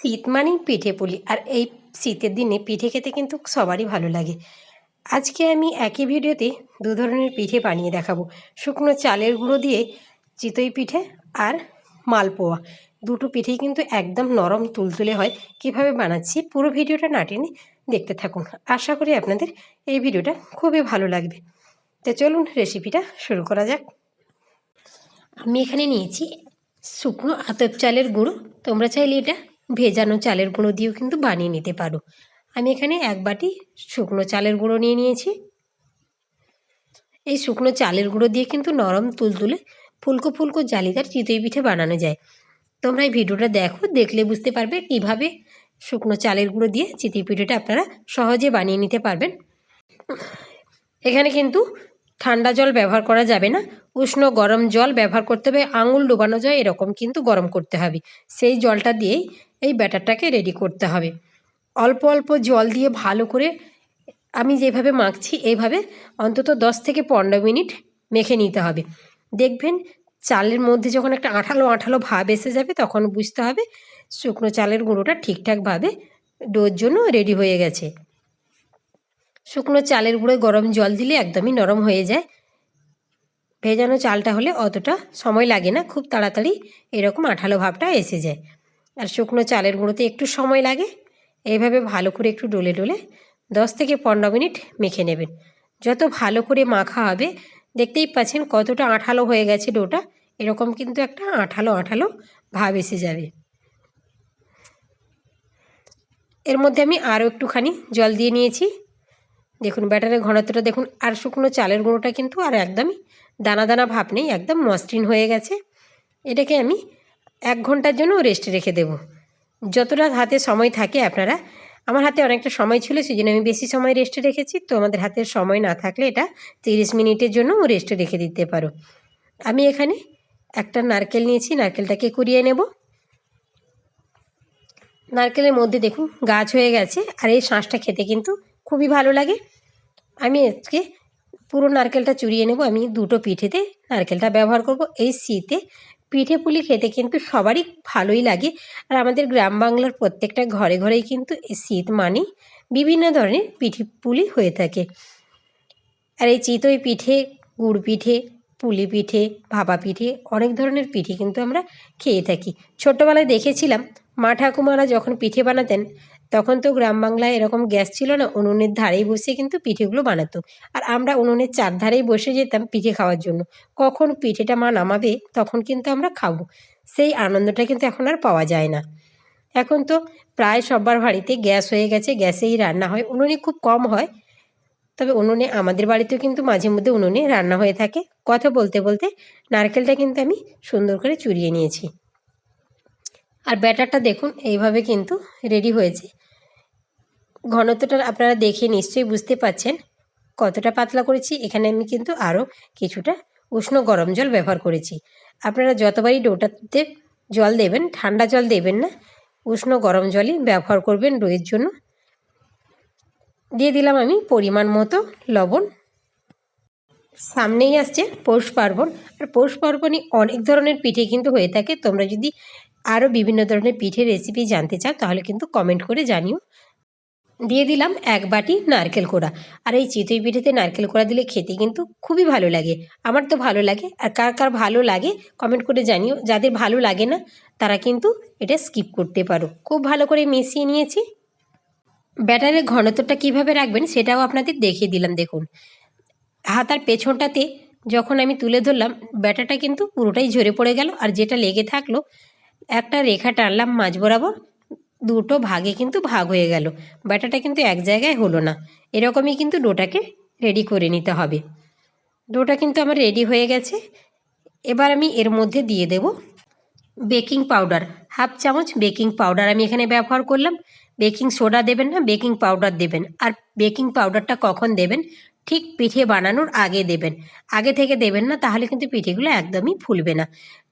শীত মানেই পিঠে পুলি। আর এই শীতের দিনে পিঠে খেতে কিন্তু সবারই ভালো লাগে। আজকে আমি একই ভিডিওতে দু ধরনের পিঠে বানিয়ে দেখাবো। শুকনো চালের গুঁড়ো দিয়ে চিতই পিঠে আর মালপোয়া। দুটো পিঠেই কিন্তু একদম নরম তুলতুলে হয়। কীভাবে বানাচ্ছি পুরো ভিডিওটা না টেনে দেখতে থাকুন। আশা করি আপনাদের এই ভিডিওটা খুবই ভালো লাগবে। তো চলুন রেসিপিটা শুরু করা যাক। আমি এখানে নিয়েছি শুকনো আতপ চালের গুঁড়ো। তোমরা চাইলে এটা ভেজানো চালের গুঁড়ো দিয়েও কিন্তু বানিয়ে নিতে পারো। আমি এখানে এক বাটি শুকনো চালের গুঁড়ো নিয়ে নিয়েছি। এই শুকনো চালের গুঁড়ো দিয়ে কিন্তু নরম তুলতুলে ফুলকো ফুলকো জালিদার চিতই পিঠে বানানো যায়। তোমরা এই ভিডিওটা দেখো, দেখলে বুঝতে পারবে কীভাবে শুকনো চালের গুঁড়ো দিয়ে চিতই পিঠেটা আপনারা সহজে বানিয়ে নিতে পারবেন। এখানে কিন্তু ঠান্ডা জল ব্যবহার করা যাবে না। উষ্ণ গরম জল ব্যবহার করতে হবে। আঙুল ডোবানো যায়, এরকম কিন্তু গরম করতে হবে। সেই জলটা দিয়েই এই ব্যাটারটাকে রেডি করতে হবে। অল্প অল্প জল দিয়ে ভালো করে আমি যেভাবে মাখছি এইভাবে অন্তত দশ থেকে পনেরো মিনিট মেখে নিতে হবে। দেখবেন চালের মধ্যে যখন একটা আঠালো আঠালো ভাব এসে যাবে, তখন বুঝতে হবে শুকনো চালের গুঁড়োটা ঠিকঠাকভাবে ডোর জন্য রেডি হয়ে গেছে। শুকনো চালের গুঁড়োয় গরম জল দিলে একদমই নরম হয়ে যায়। ভেজানো চালটা হলে অতটা সময় লাগে না, খুব তাড়াতাড়ি এরকম আঠালো ভাবটা এসে যায়। আর শুকনো চালের গুঁড়োতে একটু সময় লাগে, এইভাবে ভালো করে একটু ডলে ডলে দশ থেকে পনেরো মিনিট মেখে নেবেন। যত ভালো করে মাখা হবে, দেখতেই পাচ্ছেন কতটা আঠালো হয়ে গেছে ডোটা, এরকম কিন্তু একটা আঠালো আঠালো ভাব এসে যাবে। এর মধ্যে আমি আরও একটুখানি জল দিয়ে নিয়েছি। দেখুন, ব্যাটারের ঘনত্বটা দেখুন, আর শুকনো চালের গুঁড়োটা কিন্তু আর একদমই দানা দানা ভাব নেই, একদম মসৃণ হয়ে গেছে। এটাকে আমি এক ঘণ্টার জন্য রেস্টে রেখে দেব। যতটা হাতে সময় থাকে আপনারা, আমার হাতে অনেকটা সময় ছিল সেই জন্য আমি বেশি সময় রেস্টে রেখেছি, তো আমাদের হাতে সময় না থাকলে এটা তিরিশ মিনিটের জন্য রেস্টে রেখে দিতে পারো। আমি এখানে একটা নারকেল নিয়েছি, নারকেলটাকে কুড়িয়ে নেব। নারকেলের মধ্যে দেখুন, গাছ হয়ে গেছে, আর এই শাঁসটা খেতে কিন্তু খুবই ভালো লাগে। আমি আজকে পুরো নারকেলটা চুরিয়ে নেব। আমি দুটো পিঠেতে নারকেলটা ব্যবহার করব। এই শীতে পিঠে পুলি খেতে কিন্তু সবারই ভালোই লাগে। আর আমাদের গ্রাম বাংলার প্রত্যেকটা ঘরে ঘরেই কিন্তু এই শীত মানেই বিভিন্ন ধরনের পিঠে পুলি হয়ে থাকে। আর এই চিতই পিঠে, গুড় পিঠে, পুলি পিঠে, ভাপা পিঠে অনেক ধরনের পিঠে কিন্তু আমরা খেয়ে থাকি। ছোটোবেলায় দেখেছিলাম মা ঠাকুমারা যখন পিঠে বানাতেন তখন তো গ্রাম বাংলায় এরকম গ্যাস ছিল না, উনুনের ধারেই বসে কিন্তু পিঠেগুলো বানাতো। আর আমরা উনুনের চারধারেই বসে যেতাম পিঠে খাওয়ার জন্য। কখন পিঠেটা মা নামাবে, তখন কিন্তু আমরা খাব। সেই আনন্দটা কিন্তু এখন আর পাওয়া যায় না। এখন তো প্রায় সবার বাড়িতে গ্যাস হয়ে গেছে, গ্যাসেই রান্না হয়। উনুনে খুব কম হয়, তবে উনুনে, আমাদের বাড়িতেও কিন্তু মাঝে মধ্যে উনুনে রান্না হয়ে থাকে। কথা বলতে বলতে নারকেলটা কিন্তু আমি সুন্দর করে চুরিয়ে নিয়েছি। আর ব্যাটারটা দেখুন, এইভাবে কিন্তু রেডি হয়েছে। ঘনত্বটা আপনারা দেখে নিশ্চয়ই বুঝতে পাচ্ছেন কতটা পাতলা করেছি। এখানে আমি কিন্তু আরও কিছুটা উষ্ণ গরম জল ব্যবহার করেছি। আপনারা যতবারই ডোটাতে জল দেবেন, ঠান্ডা জল দেবেন না, উষ্ণ গরম জলই ব্যবহার করবেন ডোয়ের জন্য। দিয়ে দিলাম আমি পরিমাণ মতো লবণ। সামনেই আসছে পৌষ পার্বণ। আর পৌষ পার্বণে অনেক ধরনের পিঠে কিন্তু হয়ে থাকে। তোমরা যদি আরও বিভিন্ন ধরনের পিঠের রেসিপি জানতে চাও, তাহলে কিন্তু কমেন্ট করে জানিও। দিয়ে দিলাম এক বাটি নারকেল কোড়া। আর এই চিতই পিঠেতে নারকেল কোড়া দিলে খেতে কিন্তু খুবই ভালো লাগে। আমার তো ভালো লাগে। আর কার কার ভালো লাগে কমেন্ট করে জানিও। যাদের ভালো লাগে না, তারা কিন্তু এটা স্কিপ করতে পারো। খুব ভালো করে মিশিয়ে নিয়েছি। ব্যাটারের ঘনত্বটা কীভাবে রাখবেন সেটাও আপনাদের দেখিয়ে দিলাম, দেখুন। হাতার পেছনটাতে যখন আমি তুলে ধরলাম, ব্যাটারটা কিন্তু পুরোটাই ঝরে পড়ে গেল। আর যেটা লেগে থাকল, একটা রেখা টানলাম মাঝ বরাবর। দুটো ভাগে কিন্তু ভাগ হয়ে গেল। ব্যাটাটা কিন্তু এক জায়গায় হলো না। এরকমই কিন্তু ডোটাকে রেডি করে নিতে হবে। ডোটা কিন্তু আমার রেডি হয়ে গেছে। এবার আমি এর মধ্যে দিয়ে দেব বেকিং পাউডার হাফ চামচ বেকিং পাউডার আমি এখানে ব্যবহার করলাম। বেকিং সোডা দেবেন না বেকিং পাউডার দেবেন। আর বেকিং পাউডারটা কখন দেবেন? ঠিক পিঠে বানানোর আগে দেবেন। আগে থেকে দেবেন না, তাহলে কিন্তু পিঠেগুলো একদমই ফুলবে না।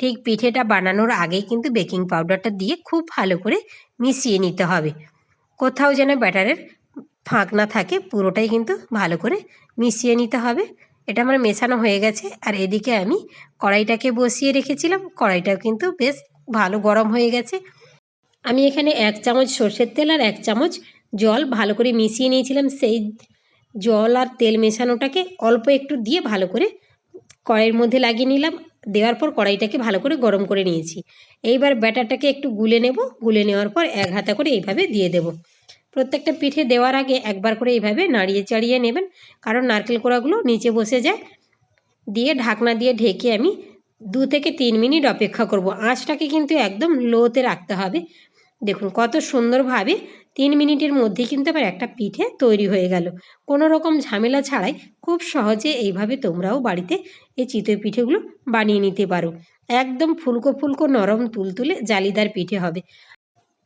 ঠিক পিঠেটা বানানোর আগেই কিন্তু বেকিং পাউডারটা দিয়ে খুব ভালো করে মিশিয়ে নিতে হবে। কোথাও যেন ব্যাটারের ফাঁক না থাকে, পুরোটাই কিন্তু ভালো করে মিশিয়ে নিতে হবে। এটা আমার মেশানো হয়ে গেছে, আর এদিকে আমি কড়াইটাকে বসিয়ে রেখেছিলাম। কড়াইটাও কিন্তু বেশ ভালো গরম হয়ে গেছে। আমি এখানে এক চামচ সর্ষের তেল আর এক চামচ জল ভালো করে মিশিয়ে নিয়েছিলাম। সেই জল আর তেল মেশানোটাকে অল্প একটু দিয়ে ভালো করে কড়াইয়ের মধ্যে লাগিয়ে নিলাম। দেওয়ার পর কড়াইটাকে ভালো করে গরম করে নিয়েছি। এইবার ব্যাটারটাকে একটু গুলে নেব। গুলে নেওয়ার পর এক হাতা করে এইভাবে দিয়ে দেব। প্রত্যেকটা পিঠে দেওয়ার আগে একবার করে এইভাবে নাড়িয়ে চাড়িয়ে নেবেন। কারণ নারকেল কোড়াগুলো নিচে বসে যায়। দিয়ে ঢাকনা দিয়ে ঢেকে আমি দু থেকে তিন মিনিট অপেক্ষা করব। আঁচটাকে কিন্তু একদম লোতে রাখতে হবে। দেখুন কত সুন্দরভাবে তিন মিনিটের মধ্যে কিন্তু আবার একটা পিঠে তৈরি হয়ে গেল। কোনো রকম ঝামেলা ছাড়াই খুব সহজে এইভাবে তোমরাও বাড়িতে এই চিতই পিঠেগুলো বানিয়ে নিতে পারো। একদম ফুলকো ফুলকো নরম তুলতুলে জালিদার পিঠে হবে।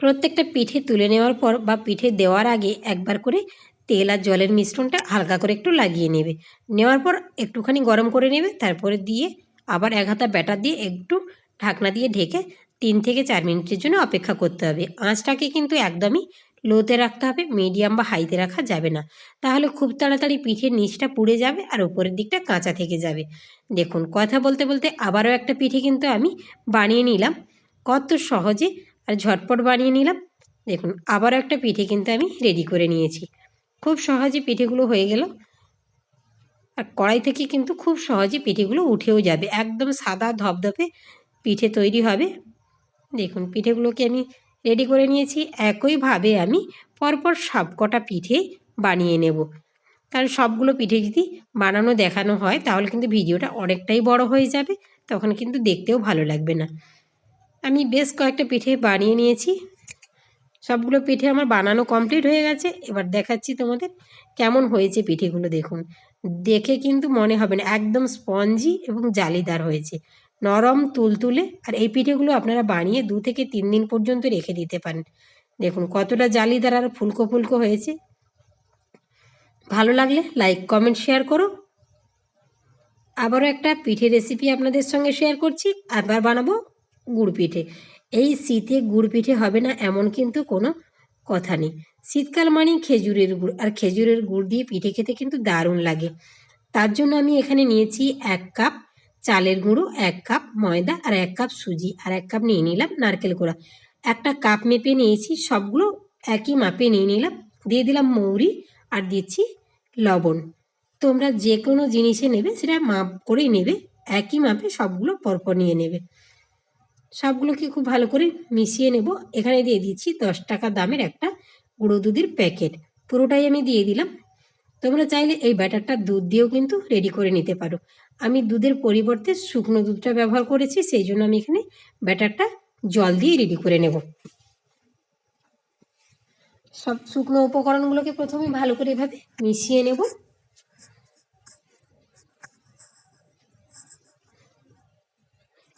প্রত্যেকটা পিঠে তুলে নেওয়ার পর বা পিঠে দেওয়ার আগে একবার করে তেল আর জলের মিশ্রণটা হালকা করে একটু লাগিয়ে নেবে। নেওয়ার পর একটুখানি গরম করে নেবে, তারপরে দিয়ে আবার এক হাতা ব্যাটার দিয়ে একটু ঢাকনা দিয়ে ঢেকে তিন থেকে চার মিনিটের জন্য অপেক্ষা করতে হবে। আঁচটাকে কিন্তু একদমই লোতে রাখতে হবে মিডিয়াম বা হাইতে রাখা যাবে না। তাহলে খুব তাড়াতাড়ি পিঠের নিচটা পুড়ে যাবে আর উপরের দিকটা কাঁচা থেকে যাবে। দেখুন, কথা বলতে বলতে আবারও একটা পিঠে কিন্তু আমি বানিয়ে নিলাম। কত সহজে আর ঝটপট বানিয়ে নিলাম। দেখুন, আবারও একটা পিঠে কিন্তু আমি রেডি করে নিয়েছি। খুব সহজে পিঠেগুলো হয়ে গেল। আর কড়াই থেকে কিন্তু খুব সহজে পিঠেগুলো উঠেও যাবে। একদম সাদা ধপধপে পিঠে তৈরি হবে। দেখুন, পিঠেগুলোকে আমি রেডি করে নিয়েছি। একইভাবে আমি পরপর সবকটা পিঠে বানিয়ে নেব। কারণ সবগুলো পিঠে যদি বানানো দেখানো হয়, তাহলে কিন্তু ভিডিওটা অনেকটাই বড় হয়ে যাবে, তখন কিন্তু দেখতেও ভালো লাগবে না। আমি বেশ কয়েকটা পিঠে বানিয়ে নিয়েছি। সবগুলো পিঠে আমার বানানো কমপ্লিট হয়ে গেছে। এবার দেখাচ্ছি তোমাদের কেমন হয়েছে পিঠেগুলো দেখুন। দেখে কিন্তু মনে হবে না, একদম স্পঞ্জি এবং জালিদার হয়েছে। নরম তুলতুলে আর এই পিঠেগুলো আপনারা বানিয়ে দু থেকে তিন দিন পর্যন্ত রেখে দিতে পারেন। দেখুন কতটা জালিদার আর ফুলকো ফুলকো হয়েছে। ভালো লাগলে লাইক, কমেন্ট, শেয়ার করো। আবারও একটা পিঠে রেসিপি আপনাদের সঙ্গে শেয়ার করছি। আবার বানাবো গুড় পিঠে। এই শীতে গুড় পিঠে হবে না এমন কিন্তু কোনো কথা নেই। শীতকাল মানেই খেজুরের গুড় আর খেজুরের গুড় দিয়ে পিঠে খেতে কিন্তু দারুণ লাগে। তার জন্য আমি এখানে নিয়েছি এক কাপ চালের গুঁড়ো এক কাপ ময়দা আর এক কাপ সুজি আর এক কাপ নিয়ে নিলাম নারকেল কোড়া একটা কাপ মেপে নিয়েছি, সবগুলো একই মাপে নিয়ে নিলাম। দিয়ে দিলাম মৌরি আর দিচ্ছি লবণ। তোমরা যে কোনো জিনিসে নেবে, সেটা মাপ করেই নেবে। একই মাপে সবগুলো পরপর নিয়ে নেবে। সবগুলোকে খুব ভালো করে মিশিয়ে নেব। এখানে দিয়ে দিচ্ছি দশ টাকা দামের একটা গুঁড়ো দুধের প্যাকেট। পুরোটাই আমি দিয়ে দিলাম। তোমরা চাইলে এই ব্যাটারটা দুধ দিয়েও কিন্তু রেডি করে নিতে পারো। আমি দুধের পরিবর্তে শুকনো দুধটা ব্যবহার করেছি, সেই জন্য আমি এখানে ব্যাটারটা জল দিয়ে রেডি করে নেব। সব শুকনো উপকরণগুলোকে প্রথমে ভালো করে এভাবে মিশিয়ে নেব।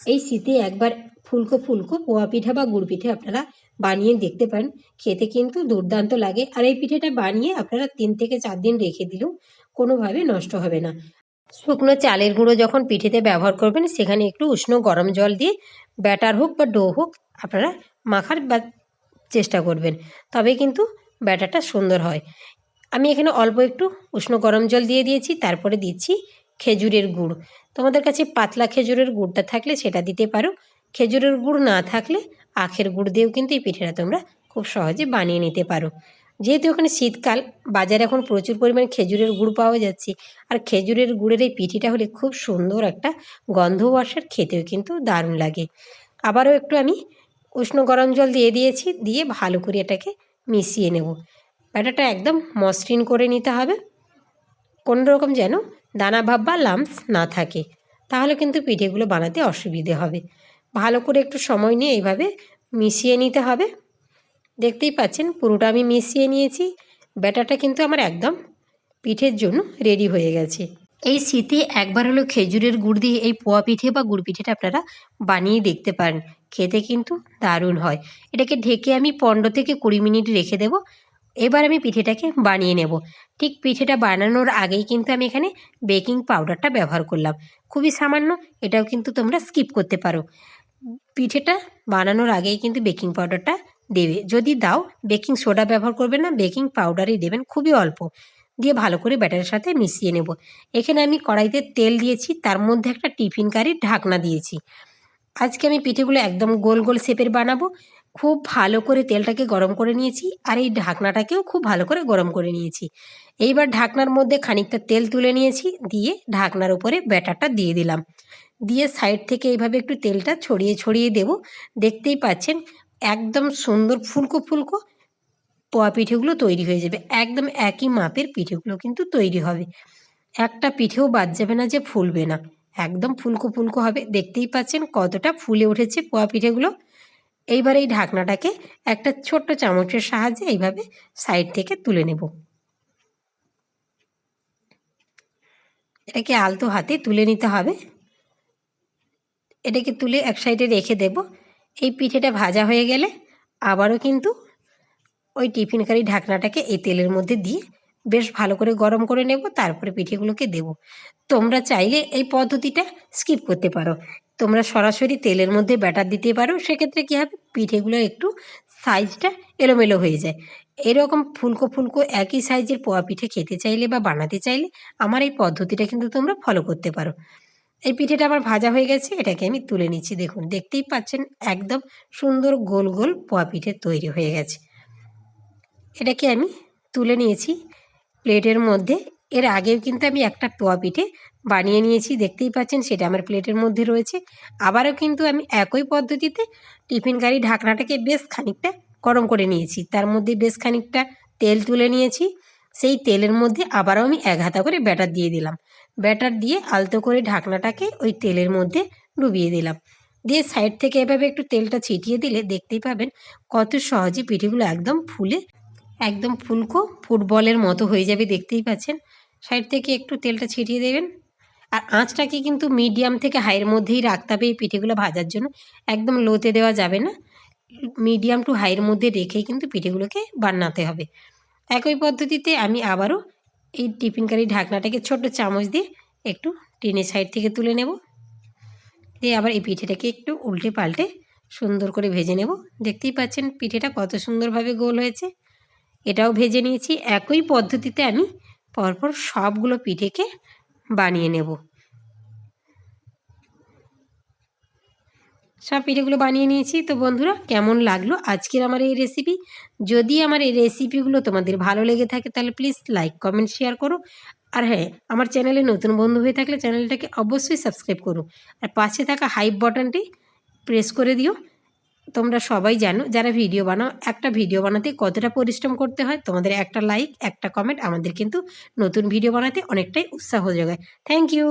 এই শীতে একবার ফুলকো ফুলকো পোয়া পিঠা বা গুড় পিঠে আপনারা বানিয়ে দেখতে পারেন। খেতে কিন্তু দুর্দান্ত লাগে। আর এই পিঠেটা বানিয়ে আপনারা তিন থেকে চার দিন রেখে দিলেও কোনোভাবে নষ্ট হবে না। শুকনো চালের গুঁড়ো যখন পিঠেতে ব্যবহার করবেন, সেখানে একটু উষ্ণ গরম জল দিয়ে ব্যাটার হোক বা ডো হোক আপনারা মাখার বা চেষ্টা করবেন। তবে কিন্তু ব্যাটারটা সুন্দর হয়। আমি এখানে অল্প একটু উষ্ণ গরম জল দিয়ে দিয়েছি, তারপরে দিচ্ছি খেজুরের গুড়। তোমাদের কাছে পাতলা খেজুরের গুড়টা থাকলে সেটা দিতে পারো। খেজুরের গুড় না থাকলে আখের গুড় দিয়েও কিন্তু এই পিঠেটা তোমরা খুব সহজে বানিয়ে নিতে পারো। যেহেতু ওখানে শীতকাল, বাজারে এখন প্রচুর পরিমাণে খেজুরের গুড় পাওয়া যাচ্ছে। আর খেজুরের গুড়ের এই পিঠিটা হলে খুব সুন্দর একটা গন্ধও আসার খেতেও কিন্তু দারুণ লাগে। আবারও একটু আমি উষ্ণ গরম জল দিয়ে দিয়েছি, দিয়ে ভালো করে এটাকে মিশিয়ে নেব। ব্যাটারটা একদম মসৃণ করে নিতে হবে। কোনো রকম যেন দানা ভাব বা লাম্পস না থাকে। তাহলে কিন্তু পিঠেগুলো বানাতে অসুবিধে হবে। ভালো করে একটু সময় নিয়ে এইভাবে মিশিয়ে নিতে হবে। দেখতেই পাচ্ছেন পুরোটা আমি মিশিয়ে নিয়েছি। ব্যাটারটা কিন্তু আমার একদম পিঠের জন্য রেডি হয়ে গেছে। এই শীতে একবার হলো খেজুরের গুড় দিয়ে এই পোয়া পিঠে বা গুড় পিঠেটা আপনারা বানিয়ে দেখতে পারেন। খেতে কিন্তু দারুণ হয়। এটাকে ঢেকে আমি পনেরো থেকে কুড়ি মিনিট রেখে দেবো। এবার আমি পিঠেটাকে বানিয়ে নেব। ঠিক পিঠেটা বানানোর আগেই কিন্তু আমি এখানে বেকিং পাউডারটা ব্যবহার করলাম। খুবই সামান্য, এটাও কিন্তু তোমরা স্কিপ করতে পারো। পিঠেটা বানানোর আগেই কিন্তু বেকিং পাউডারটা দেবে। যদি দাও বেকিং সোডা ব্যবহার করবে না বেকিং পাউডারই দেবেন, খুবই অল্প। দিয়ে ভালো করে ব্যাটারের সাথে মিশিয়ে নেব। এখানে আমি কড়াইতে তেল দিয়েছি, তার মধ্যে একটা টিফিন কারির ঢাকনা দিয়েছি। আজকে আমি পিঠেগুলো একদম গোল গোল শেপের বানাবো। খুব ভালো করে তেলটাকে গরম করে নিয়েছি, আর এই ঢাকনাটাকেও খুব ভালো করে গরম করে নিয়েছি। এইবার ঢাকনার মধ্যে খানিকটা তেল তুলে নিয়েছি, দিয়ে ঢাকনার উপরে ব্যাটারটা দিয়ে দিলাম। দিয়ে সাইড থেকে এইভাবে একটু তেলটা ছড়িয়ে ছড়িয়ে দেব। দেখতেই পাচ্ছেন, একদম সুন্দর ফুলকো ফুলকো পোয়া পিঠেগুলো তৈরি হয়ে যাবে। একদম একই মাপের পিঠেগুলো কিন্তু তৈরি হবে। একটা পিঠেও বাদ যাবে না যে ফুলবে না। একদম ফুলকো ফুলকো হবে। দেখতেই পাচ্ছেন কতটা ফুলে উঠেছে পোয়া পিঠেগুলো। এইবার এই ঢাকনাটাকে একটা ছোট্ট চামচের সাহায্যে এইভাবে সাইড থেকে তুলে নেব। এটাকে আলতো হাতে তুলে নিতে হবে। এটাকে তুলে এক সাইডে রেখে দেব। এই পিঠেটা ভাজা হয়ে গেলে আবারও কিন্তু ওই টিফিন কারি ঢাকনাটাকে এই তেলের মধ্যে দিয়ে বেশ ভালো করে গরম করে নেব, তারপরে পিঠেগুলোকে দেব। তোমরা চাইলে এই পদ্ধতিটা স্কিপ করতে পারো। তোমরা সরাসরি তেলের মধ্যে ব্যাটার দিতে পারো, সেক্ষেত্রে কী হবে? পিঠেগুলো একটু সাইজটা এলোমেলো হয়ে যায়। এরকম ফুলকো ফুলকো একই সাইজের পোয়া পিঠে খেতে চাইলে বা বানাতে চাইলে আমার এই পদ্ধতিটা কিন্তু তোমরা ফলো করতে পারো। এই পিঠেটা আমার ভাজা হয়ে গেছে, এটাকে আমি তুলে নিচ্ছি। দেখুন, দেখতেই পাচ্ছেন, একদম সুন্দর গোল গোল পোয়া পিঠে তৈরি হয়ে গেছে। এটাকে আমি তুলে নিয়েছি প্লেটের মধ্যে। এর আগেও কিন্তু আমি একটা পোয়া পিঠে বানিয়ে নিয়েছি, দেখতেই পাচ্ছেন, সেটা আমার প্লেটের মধ্যে রয়েছে। আবারও কিন্তু আমি একই পদ্ধতিতে টিফিন গাড়ি ঢাকনাটাকে বেশ খানিকটা গরম করে নিয়েছি। তার মধ্যে বেশ খানিকটা তেল তুলে নিয়েছি। সেই তেলের মধ্যে আবারও আমি এক হাতা করে ব্যাটার দিয়ে দিলাম। ব্যাটার দিয়ে আলতো করে ঢাকনাটাকে ওই তেলের মধ্যে ডুবিয়ে দিলাম। দিয়ে সাইড থেকে এভাবে একটু তেলটা ছিটিয়ে দিলে দেখতেই পাবেন কত সহজে পিঠেগুলো একদম ফুলে, একদম ফুলকো ফুটবলের মতো হয়ে যাবে দেখতেই পাচ্ছেন। সাইড থেকে একটু তেলটা ছিটিয়ে দেবেন। আর আঁচটাকে কিন্তু মিডিয়াম থেকে হাইয়ের মধ্যেই রাখতে হবে এই পিঠেগুলো ভাজার জন্য। একদম লোতে দেওয়া যাবে না। মিডিয়াম টু হাইয়ের মধ্যে রেখেই কিন্তু পিঠেগুলোকে বানাতে হবে। একই পদ্ধতিতে আমি আবারও এই টিফিন কারি ঢাকনাটাকে ছোট চামচ দিয়ে একটু টিনের সাইড থেকে তুলে নেব। দিয়ে আবার এই পিঠেটাকে একটু উল্টে পাল্টে সুন্দর করে ভেজে নেব। দেখতেই পাচ্ছেন পিঠেটা কত সুন্দরভাবে গোল হয়েছে। এটাও ভেজে নিয়েছি। একই পদ্ধতিতে আমি পরপর সবগুলো পিঠেকে বানিয়ে নেব। সব পিঠেগুলো বানিয়ে নিয়েছি। তো বন্ধুরা, কেমন লাগল আজকের আমার এই রেসিপি যদি আমার এই রেসিপিগুলো তোমাদের ভালো লেগে থাকে, তাহলে প্লিজ লাইক কমেন্ট শেয়ার করো। আর হ্যাঁ আমার চ্যানেলে নতুন বন্ধু হয়ে থাকলে চ্যানেলটাকে অবশ্যই সাবস্ক্রাইব করো। আর পাশে থাকা হাইপ বাটনটি প্রেস করে দিও। তোমরা সবাই জানো, যারা ভিডিও বানাও, একটা ভিডিও বানাতে কতটা পরিশ্রম করতে হয়, তোমাদের একটা লাইক একটা কমেন্ট আমাদের কিন্তু নতুন ভিডিও বানাতে অনেকটাই উৎসাহ যোগায়। Thank you